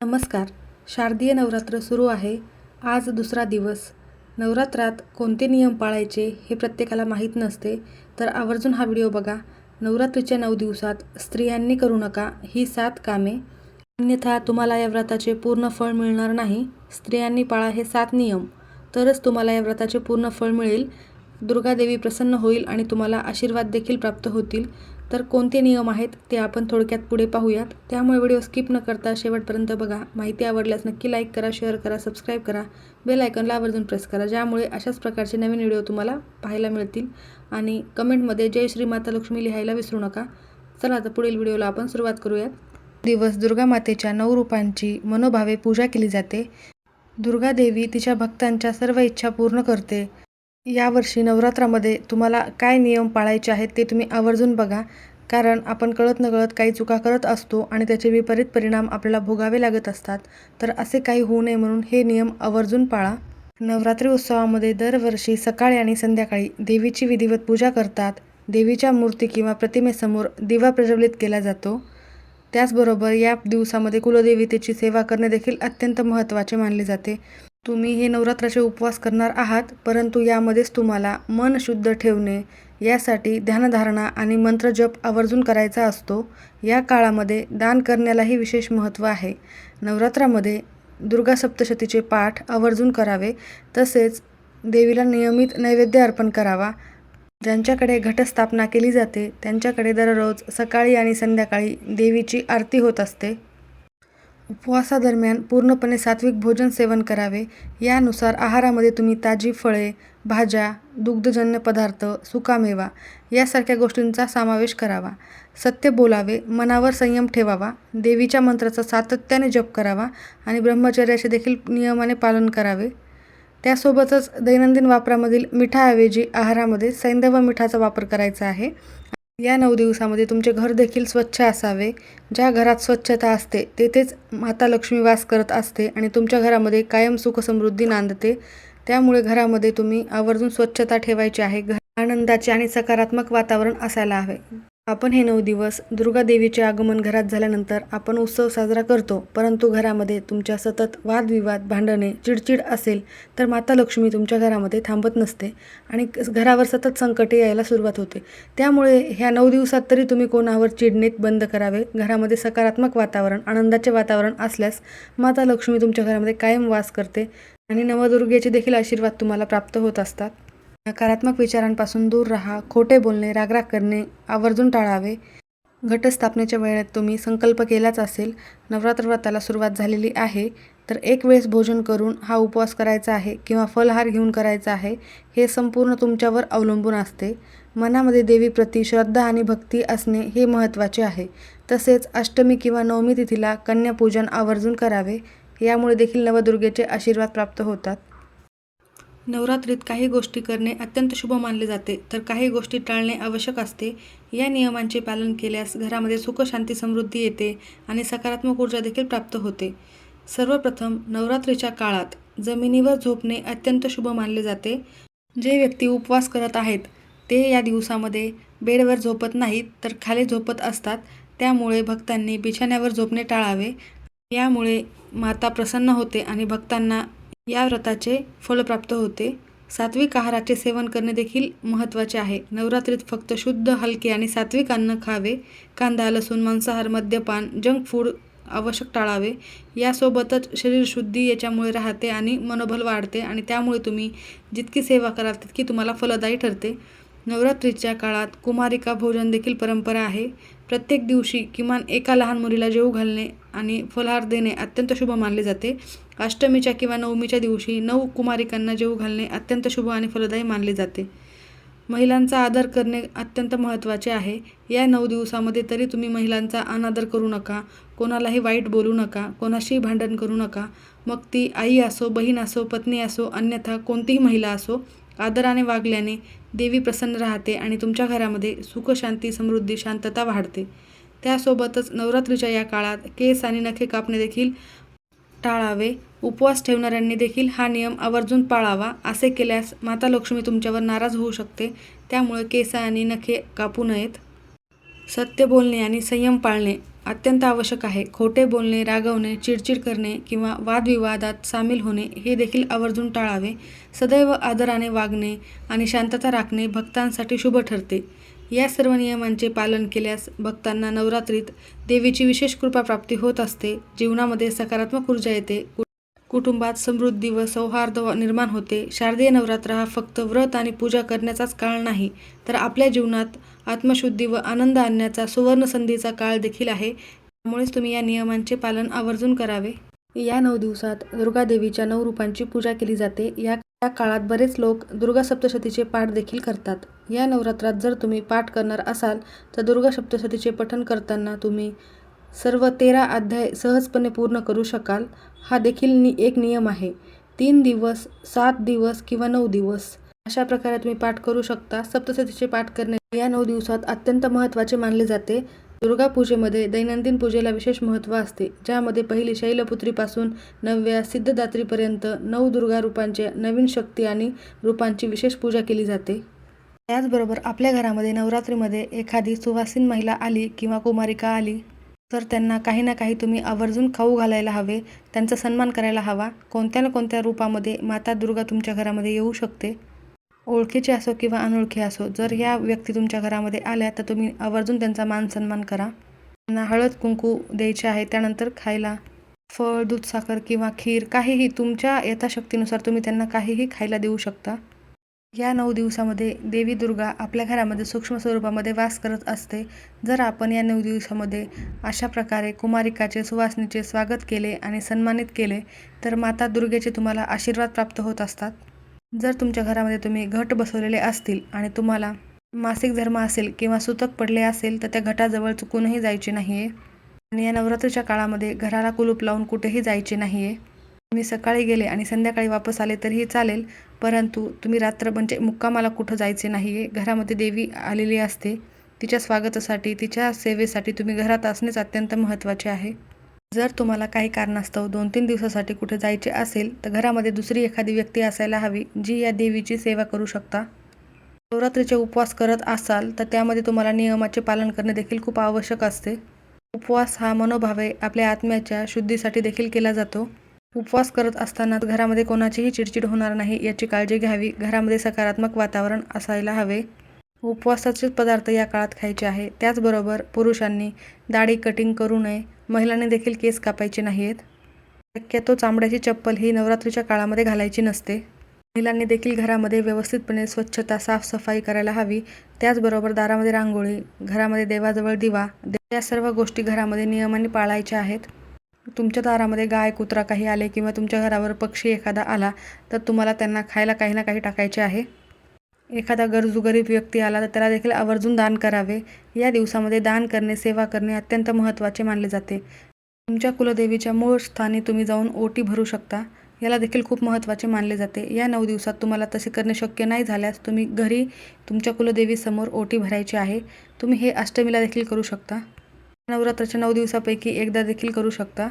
नमस्कार. शारदीय नवरात्र सुरू आहे. आज दुसरा दिवस. नवरात्रात कोणते नियम पाळायचे हे प्रत्येकाला माहीत नसते तर आवर्जून हा व्हिडिओ बघा. नवरात्रीच्या नऊ दिवसात स्त्रियांनी करू नका ही सात कामे. अन्यथा तुम्हाला या व्रताचे पूर्ण फळ मिळणार नाही. स्त्रियांनी पाळा हे सात नियम. तरच तुम्हाला या व्रताचे पूर्ण फळ मिळेल. दुर्गादेवी प्रसन्न होईल आणि तुम्हाला आशीर्वाद देखील प्राप्त होतील. तर कोणते नियम आहेत ते आपण थोडक्यात पुढे पाहूयात. त्यामुळे व्हिडिओ स्किप न करता शेवटपर्यंत बघा. माहिती आवडल्यास नक्की लाईक करा शेअर करा सबस्क्राईब करा. बेल आयकॉनला आवर्जून प्रेस करा ज्यामुळे अशाच प्रकारचे नवीन व्हिडिओ तुम्हाला पाहायला मिळतील. आणि कमेंटमध्ये जय श्री माता लक्ष्मी लिहायला विसरू नका. चला आता पुढील व्हिडिओला आपण सुरुवात करूयात. दिवस दुर्गा मातेच्या नऊ रूपांची मनोभावे पूजा केली जाते. दुर्गा देवी तिच्या भक्तांच्या सर्व इच्छा पूर्ण करते. यावर्षी नवरात्रामध्ये तुम्हाला काय नियम पाळायचे आहेत ते तुम्ही आवर्जून बघा. कारण आपण कळत नकळत काही चुका करत असतो आणि त्याचे विपरीत परिणाम आपल्याला भोगावे लागत असतात. तर असे काही होऊ नये म्हणून हे नियम आवर्जून पाळा. नवरात्री उत्सवामध्ये दरवर्षी सकाळी आणि संध्याकाळी देवीची विधिवत पूजा करतात. देवीच्या मूर्ती किंवा प्रतिमेसमोर दिवा प्रज्वलित केला जातो. त्याचबरोबर या दिवसामध्ये कुलदेवतेची सेवा करणे देखील अत्यंत महत्त्वाचे मानले जाते. तुम्ही हे नवरात्राचे उपवास करणार आहात परंतु यामध्येच तुम्हाला मन शुद्ध ठेवणे यासाठी ध्यानधारणा आणि मंत्रजप आवर्जून करायचा असतो. या काळामध्ये दान करण्यालाही विशेष महत्त्व आहे. नवरात्रामध्ये दुर्गा सप्तशतीचे पाठ आवर्जून करावे तसेच देवीला नियमित नैवेद्य अर्पण करावा. ज्यांच्याकडे घटस्थापना केली जाते त्यांच्याकडे दररोज सकाळी आणि संध्याकाळी देवीची आरती होत असते. उपवासादरम्यान पूर्णपणे सात्विक भोजन सेवन करावे. यानुसार आहारामध्ये तुम्ही ताजी फळे भाज्या दुग्धजन्य पदार्थ सुकामेवा यासारख्या गोष्टींचा समावेश करावा. सत्य बोलावे मनावर संयम ठेवावा देवीच्या मंत्राचा सातत्याने जप करावा आणि ब्रह्मचर्याचे देखील नियमाने पालन करावे. त्यासोबतच दैनंदिन वापरामधील मिठाऐवजी आहारामध्ये सैंधव मिठाचा वापर करायचा आहे. या नऊ दिवसामध्ये तुमचे घर देखील स्वच्छ असावे. ज्या घरात स्वच्छता असते तेथेच माता लक्ष्मी वास करत असते आणि तुमच्या घरामध्ये कायम सुख समृद्धी नांदते. त्यामुळे घरामध्ये तुम्ही आवर्जून स्वच्छता ठेवायची आहे. घर आनंदाचे आणि सकारात्मक वातावरण असायला हवे. आपण हे नऊ दिवस दुर्गादेवीचे आगमन घरात झाल्यानंतर आपण उत्सव साजरा करतो परंतु घरामध्ये तुमच्या सतत वादविवाद भांडणे चिडचिड असेल तर माता लक्ष्मी तुमच्या घरामध्ये थांबत नसते आणि घरावर सतत संकटे यायला सुरुवात होते. त्यामुळे ह्या नऊ दिवसात तरी तुम्ही कोणावर चिडणेत बंद करावे घरामध्ये सकारात्मक वातावरण आनंदाचे वातावरण असल्यास माता लक्ष्मी तुमच्या घरामध्ये कायम वास करते आणि नवदुर्गेचे देखील आशीर्वाद तुम्हाला प्राप्त होत असतात. नकारात्मक विचारांपासून दूर राहा खोटे बोलणे रागराग करणे आवर्जून टाळावे. घटस्थापनेच्या वेळेत तुम्ही संकल्प केलाच असेल नवरात्र व्रताला सुरुवात झालेली आहे तर एक वेळेस भोजन करून हा उपवास करायचा आहे किंवा फलहार घेऊन करायचा आहे हे संपूर्ण तुमच्यावर अवलंबून असते. मनामध्ये देवीप्रती श्रद्धा आणि भक्ती असणे हे महत्त्वाचे आहे. तसेच अष्टमी किंवा नवमी तिथीला कन्यापूजन आवर्जून करावे यामुळे देखील नवदुर्गेचे आशीर्वाद प्राप्त होतात. नवरात्रीत काही गोष्टी करणे अत्यंत शुभ मानले जाते. तर काही गोष्टी टाळणे आवश्यक असते. या नियमांचे पालन केल्यास घरामध्ये सुख शांती समृद्धी येते आणि सकारात्मक ऊर्जा देखील प्राप्त होते. सर्वप्रथम नवरात्रीच्या काळात जमिनीवर झोपणे अत्यंत शुभ मानले जाते. जे व्यक्ती उपवास करत आहेत ते या दिवसामध्ये बेडवर झोपत नाहीत तर खाली झोपत असतात. त्यामुळे भक्तांनी बिछाण्यावर झोपणे टाळावे. यामुळे माता प्रसन्न होते आणि भक्तांना या व्रताचे फळ प्राप्त होते. सात्विक आहाराचे सेवन करणे देखील महत्त्वाचे आहे. नवरात्रीत फक्त शुद्ध हलके आणि सात्विक अन्न खावे कांदा लसूण मांसाहार मद्यपान जंक फूड आवश्यक टाळावे. यासोबतच शरीरशुद्धी याच्यामुळे राहते आणि मनोबल वाढते आणि त्यामुळे तुम्ही जितकी सेवा कराल तितकी तुम्हाला फलदायी ठरते. नवरात्रीच्या काळात कुमारिका भोजन देखील परंपरा आहे. प्रत्येक दिवशी किमान एका लहान मुलीला जेवू घालणे आणि फलहार देणे अत्यंत शुभ मानले जाते. अष्टमीच्या किंवा नवमीच्या दिवशी नऊ कुमारिकांना जेऊ घालणे अत्यंत शुभ आणि फलदायी मानले जाते. महिलांचा आदर करणे अत्यंत महत्त्वाचे आहे. या नऊ दिवसामध्ये तरी तुम्ही महिलांचा अनादर करू नका कोणालाही वाईट बोलू नका कोणाशीही भांडण करू नका. मग ती आई असो बहीण असो पत्नी असो अन्यथा कोणतीही महिला असो आदराने वागल्याने देवी प्रसन्न राहते आणि तुमच्या घरामध्ये सुख शांती समृद्धी शांतता वाढते. त्यासोबतच नवरात्रीच्या या काळात केस आणि नखे कापणे देखील टाळावे. उपवास ठेवणाऱ्यांनी देखील हा नियम आवर्जून पाळावा असे केल्यास माता लक्ष्मी तुमच्यावर नाराज होऊ शकते. त्यामुळे केस आणि नखे कापू नयेत. सत्य बोलणे आणि संयम पाळणे अत्यंत आवश्यक आहे. खोटे बोलणे रागवणे चिडचिड करणे किंवा वादविवादात सामील होणे हे देखील आवर्जून टाळावे. सदैव आदराने वागणे आणि शांतता राखणे भक्तांसाठी शुभ ठरते. या सर्व नियमांचे पालन केल्यास भक्तांना नवरात्रीत देवीची विशेष कृपा प्राप्ती होत असते. जीवनामध्ये सकारात्मक ऊर्जा येते. कुटुंबात समृद्धी व सौहार्द व- निर्माण होते. शारदीय नवरात्र हा फक्त व्रत आणि पूजा करण्याचाच काळ नाही तर आपल्या जीवनात आत्मशुद्धी व आनंद आणण्याचा सुवर्ण संधीचा काळ देखील आहे. त्यामुळेच तुम्ही या नियमांचे पालन आवर्जून करावे. या नऊ दिवसात दुर्गा देवीच्या नऊ रूपांची पूजा केली जाते. या या काळात बरेच लोक दुर्गा सप्तशतीचे पाठ देखील करतात. या नवरात्रात जर तुम्ही पाठ करणार असाल तर दुर्गा सप्तशतीचे पठण करताना तुम्ही सर्व तेरा अध्याय सहजपणे पूर्ण करू शकाल. हा देखील नि एक नियम आहे. तीन दिवस सात दिवस किंवा नऊ दिवस. अशा प्रकारे तुम्ही पाठ करू शकता. सप्तशतीचे पाठ करणे या नऊ दिवसात अत्यंत महत्त्वाचे मानले जाते. दुर्गा पूजेमध्ये दैनंदिन पूजेला विशेष महत्त्व असते ज्यामध्ये पहिली शैलपुत्रीपासून नवव्या सिद्धदात्रीपर्यंत नऊ दुर्गा रूपांचे नवीन शक्ती आणि रूपांची विशेष पूजा केली जाते. त्याचबरोबर आपल्या घरामध्ये नवरात्रीमध्ये एखादी सुवासीन महिला आली किंवा कुमारिका आली तर त्यांना काही ना काही तुम्ही आवर्जून खाऊ घालायला हवे त्यांचा सन्मान करायला हवा. कोणत्या ना कोणत्या रूपामध्ये माता दुर्गा तुमच्या घरामध्ये येऊ शकते. ओळखीचे असो किंवा अनोळखी असो जर ह्या व्यक्ती तुमच्या घरामध्ये आल्या तर तुम्ही आवर्जून त्यांचा मान सन्मान करा. त्यांना हळद कुंकू द्यायचे आहे त्यानंतर खायला फळ दूध साखर किंवा खीर काहीही तुमच्या यथाशक्तीनुसार तुम्ही त्यांना काहीही खायला देऊ शकता. या नऊ दिवसामध्ये देवी दुर्गा आपल्या घरामध्ये सूक्ष्म स्वरूपामध्ये वास करत असते. जर आपण या नऊ दिवसामध्ये अशा प्रकारे कुमारिकाचे सुवासनीचे स्वागत केले आणि सन्मानित केले तर माता दुर्गेचे तुम्हाला आशीर्वाद प्राप्त होत असतात. जर तुमच्या घरामध्ये तुम्ही घट बसवलेले असतील आणि तुम्हाला मासिक धर्म असेल किंवा सुतक पडले असेल तर त्या घटाजवळ चुकूनही जायचे नाही आहे आणि या नवरात्रीच्या काळामध्ये घराला कुलूप लावून कुठेही जायचे नाही आहे तुम्ही सकाळी गेले आणि संध्याकाळी वापस आले तरीही चालेल परंतु तुम्ही रात्र म्हणजे मुक्कामाला कुठं जायचे नाही आहे घरामध्ये देवी आलेली असते. तिच्या स्वागतासाठी तिच्या सेवेसाठी तुम्ही घरात असणेच अत्यंत महत्त्वाचे आहे. जर तुम्हाला काही कारणास्तव दोन तीन दिवसासाठी कुठे जायचे असेल तर घरामध्ये दुसरी एखादी व्यक्ती असायला हवी जी या देवीची सेवा करू शकता. नवरात्रीचे उपवास करत असाल तर त्यामध्ये तुम्हाला नियमाचे पालन करणे देखील खूप आवश्यक असते. उपवास हा मनोभावे आपल्या आत्म्याच्या शुद्धीसाठी देखील केला जातो. उपवास करत असताना घरामध्ये कोणाचीही चिडचिड होणार नाही याची काळजी घ्यावी. घरामध्ये सकारात्मक वातावरण असायला हवे. उपवासाचे पदार्थ या काळात खायचे आहे. त्याचबरोबर पुरुषांनी दाढी कटिंग करू नये. महिलांनी देखील केस कापायचे नाही आहेत शक्यतो चामड्याची चप्पल ही नवरात्रीच्या काळामध्ये घालायची नसते. महिलांनी देखील घरामध्ये व्यवस्थितपणे स्वच्छता साफसफाई करायला हवी. त्याचबरोबर दारामध्ये रांगोळी घरामध्ये देवाजवळ दिवा या सर्व गोष्टी घरामध्ये नियमाने पाळायच्या आहेत. तुमच्या दारामध्ये गाय कुत्रा काही आले किंवा तुमच्या घरावर पक्षी एखादा आला तर तुम्हाला त्यांना खायला काही ना काही टाकायचे आहे. एखादा गरजू गरीब व्यक्ती आला तर त्याला देखील आवर्जून दान करावे. या दिवसामध्ये दान करणे सेवा करणे अत्यंत महत्त्वाचे मानले जाते. तुमच्या कुलदेवीच्या मूळ स्थानी तुम्ही जाऊन ओटी भरू शकता. याला देखील खूप महत्त्वाचे मानले जाते. या नऊ दिवसात तुम्हाला तसे करणे शक्य नाही झाल्यास तुम्ही घरी तुमच्या कुलदेवीसमोर ओटी भरायची आहे. तुम्ही हे अष्टमीला देखील करू शकता. नवरात्राच्या नऊ दिवसापैकी एकदा देखील करू शकता.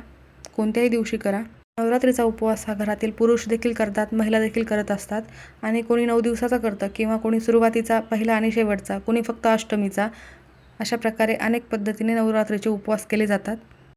कोणत्याही दिवशी करा. नवरात्रीचा उपवास हा घरातील पुरुष देखील करतात महिला देखील करत असतात. आणि कोणी नऊ दिवसाचा करतं किंवा कोणी सुरुवातीचा पहिला आणि शेवटचा कोणी फक्त अष्टमीचा अशा प्रकारे अनेक पद्धतीने नवरात्रीचे उपवास केले जातात.